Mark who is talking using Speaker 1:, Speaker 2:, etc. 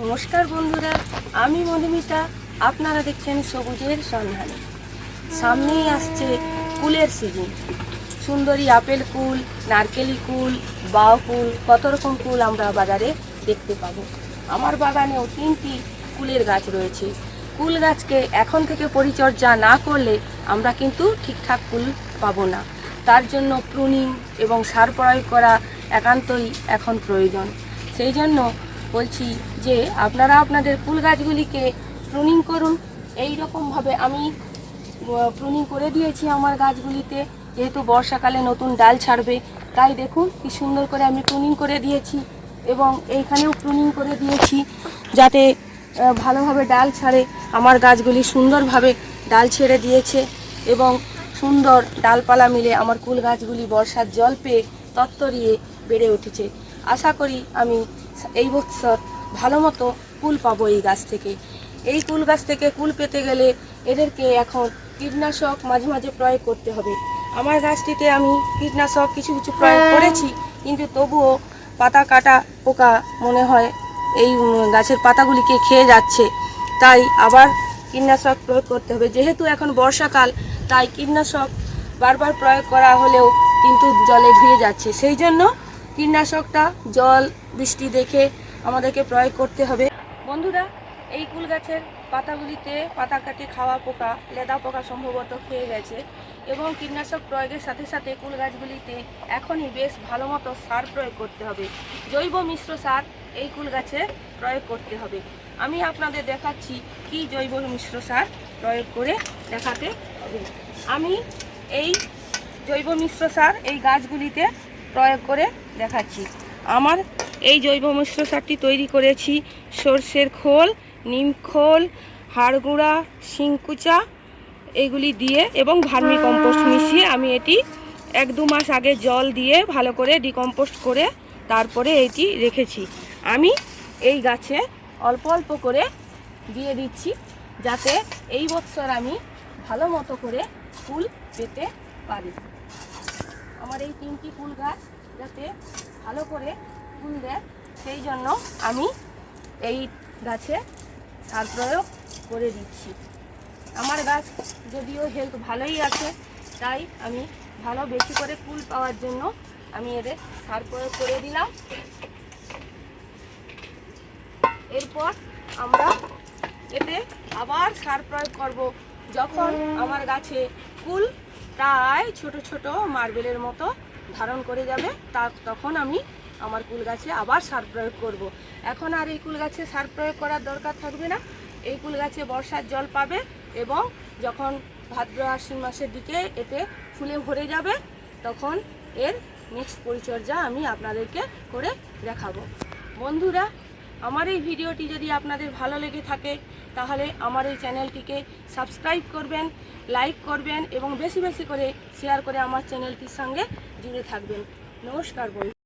Speaker 1: নমস্কার বন্ধুরা, আমি মধুমিতা। আপনারা দেখছেন সবুজের সন্ধানে। সামনেই আসছে কুলের সিজন সুন্দরী আপেল কুল, নারকেলি কুল বাউ কুল, কত রকম কুল আমরা বাজারে দেখতে পাবো। আমার বাগানেও তিনটি কুলের গাছ রয়েছে। কুল গাছকে এখন থেকে পরিচর্যা না করলে আমরা কিন্তু ঠিকঠাক কুল পাবো না। তার জন্য প্রুনিং এবং সার প্রয়োগ করা একান্তই এখন প্রয়োজন। সেই জন্য বলছি যে আপনারা আপনাদের ফুল গাছগুলিকে প্রুনিং করুন। এই রকমভাবে আমি প্রুনিং করে দিয়েছি আমার গাছগুলিতে। যেহেতু বর্ষাকালে নতুন ডাল ছাড়বে, তাই দেখুন কি সুন্দর করে আমি প্রুনিং করে দিয়েছি এবং এইখানেও প্রুনিং করে দিয়েছি যাতে ভালোভাবে ডাল ছাড়ে। আমার গাছগুলি সুন্দরভাবে ডাল ছেড়ে দিয়েছে এবং সুন্দর ডালপালা মিলে আমার কুল গাছগুলি বর্ষার জল পেয়ে তত্তরিয়ে বেড়ে উঠেছে। আশা করি আমি এই বছর ভালো মতো কুল পাবো এই গাছ থেকে। এই কুল গাছ থেকে কুল পেতে গেলে এদেরকে এখন কীটনাশক মাঝে মাঝে প্রয়োগ করতে হবে। আমার গাছটিতে আমি কীটনাশক কিছু কিছু প্রয়োগ করেছি কিন্তু তবুও পাতা কাটা পোকা মনে হয় এই গাছের পাতাগুলিকে খেয়ে যাচ্ছে। তাই আবার কীটনাশক প্রয়োগ করতে হবে। যেহেতু এখন বর্ষাকাল, তাই কীটনাশক বারবার প্রয়োগ করা হলেও কিন্তু জলে ধুয়ে যাচ্ছে। সেই জন্য কীটনাশকটা জল, বৃষ্টি দেখে আমাদেরকে প্রয়োগ করতে হবে। বন্ধুরা, এই কুল গাছের পাতাগুলিতে পাতা কাটে খাওয়া পোকা, লেদা পোকা সম্ভবত খেয়ে গেছে এবং কীটনাশক প্রয়োগের সাথে সাথে কুল গাছগুলিতে এখনই বেশ ভালো মতো সার প্রয়োগ করতে হবে। জৈব মিশ্র সার এই কুল গাছে প্রয়োগ করতে হবে। আমি আপনাদের দেখাচ্ছি কি জৈব মিশ্র সার প্রয়োগ করে দেখাতে হবে। আমি এই জৈব মিশ্র সার এই গাছগুলিতে প্রয়োগ করে দেখাচ্ছি। আমার এই জৈব মিশ্র সারটি তৈরি করেছি সর্ষের খোল, নিম খোল, হাড়গুঁড়া, শিংকুচা এগুলি দিয়ে এবং ভার্মি কম্পোস্ট মিশিয়ে আমি এটি এক দু মাস আগে জল দিয়ে ভালো করে ডিকম্পোস্ট করে তারপরে এটি রেখেছি। আমি এই গাছে অল্প অল্প করে দিয়ে দিচ্ছি, যাতে এই বছর আমি ভালো মতো করে ফুল পেতে পারি। আমার এই তিনটি ফুল গাছ যাতে ভালো করে ফুল দেয়, সেই জন্য আমি এই গাছে সার প্রয়োগ করে দিচ্ছি। আমার গাছ যদিও হেলথ ভালোই আছে, তাই আমি ভালো বেশি করে ফুল পাওয়ার জন্য আমি এদের সার প্রয়োগ করে দিলাম। এরপর আমরা এতে আবার সার প্রয়োগ করব। যখন আমার গাছে কুল প্রায় ছোট ছোট মার্বেলের মতো ধারণ করে যাবে, তা তখন আমি আমার কুল গাছে আবার সার প্রয়োগ করব। এখন আর এই কুল গাছে সার প্রয়োগ করার দরকার থাকবে না। এই কুল গাছে বর্ষার জল পাবে এবং যখন ভাদ্র আশ্বিন মাসের দিকে এতে ফুলে ভরে যাবে, তখন এর নেক্সট পরিচর্যা আমি আপনাদেরকে করে দেখাবো। বন্ধুরা আমার এই ভিডিওটি যদি আপনাদের ভালো লেগে থাকে, তাহলে আমার এই চ্যানেলটিকে সাবস্ক্রাইব করবেন, লাইক করবেন এবং বেশি বেশি করে শেয়ার করে আমার চ্যানেলটির সঙ্গে জুড়ে থাকবেন। নমস্কার বন্ধু।